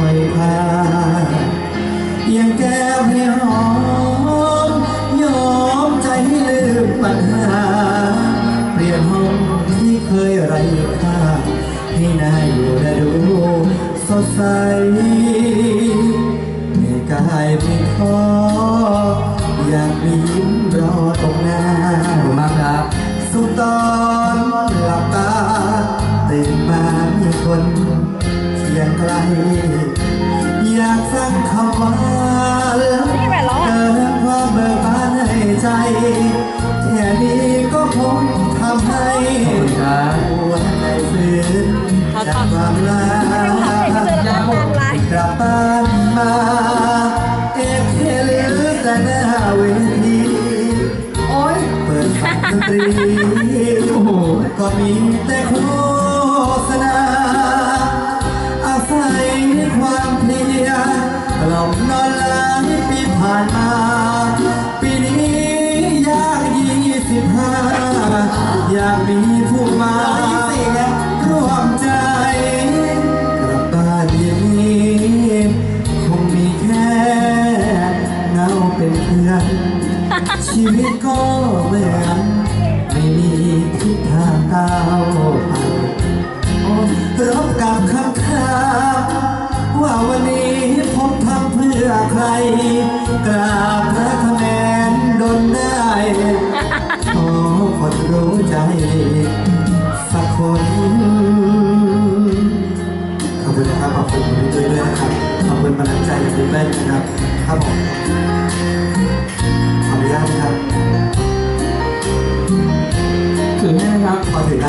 อยพาย่งแก้วให้หอมยอมใจให้ลืมปัญหา เปลี่ยนห้องที่เคยไร้ค่าให้นายอยู่และดูสดใสในกายไม่พออยากมียิ้มรอตรงหน้ามาครับสุขตอนหลับตาตื่นมามีคนเสียงใกลากความลาไม่เจอแล้วก็นางร้ายกลับบ้านมาเอกเทเหลือแต่หน้าเวทีโอ้ยเปิดฟังดนตรีโอ้โหก็มีแต่โฆษณาอาศัยความเพลียกล่อมนอนหลายปีผ่านมาปีนี้ย่างยี่สิบห้าอยากมีผู้มา ชีวิตก็เหมือนไม่มีทิศทางก้าวไปรบกับคำถามว่าวันนี้ผมทำเพื่อใคร กราบพระคะแนนดนได้ขอคนรู้ใจ สักคนขอบคุณนะครับขอบคุณคุณด้วยด้วยนะครับขอบคุณกำลังใจจากคุณแม่นะครับครับผม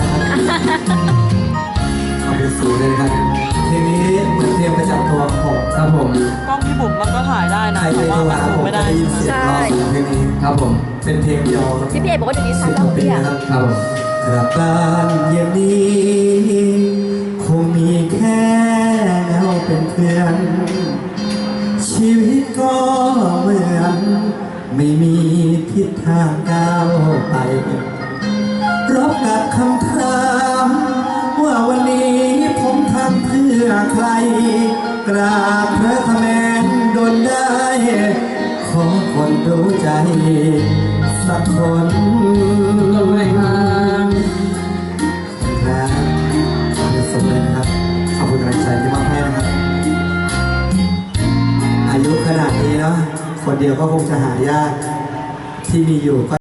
ขอถือนะครับขอบคุณสูงเลยนะครับเพลงนี้เหมือนเพลงประจำตัวของผมครับผมกล้องพี่บุ๋มมันก็ถ่ายได้ใคนะรเคแต่ยว่าโทรมันหาซูผมมไม่จะได้ได้ยินเสียงรอเสียงเพลงนี้ครับผม เป็นเพลงเดียวที่พี่เอกบอกว่าเดี๋ยวนี้สิทำบแล้กวว่าปีพี่อะนะครับครับผมกลับบ้านเย็นนี้ คงมีแค่เงาเป็นเพื่อน ชีวิตก็เหมือน ไม่มีทิศทางก้าวไปรำเพื่อใคร กราบพระคะแนนดนได้ ขอคนรู้ใจ สักคนขอบคุณครับครับขอบคุณสมเลยนะครับ ขอบคุณกำลังใจที่มอบให้นะครับ อายุขนาดนี้เนาะคนเดียวก็คงจะหายากที่มีอยู่ก็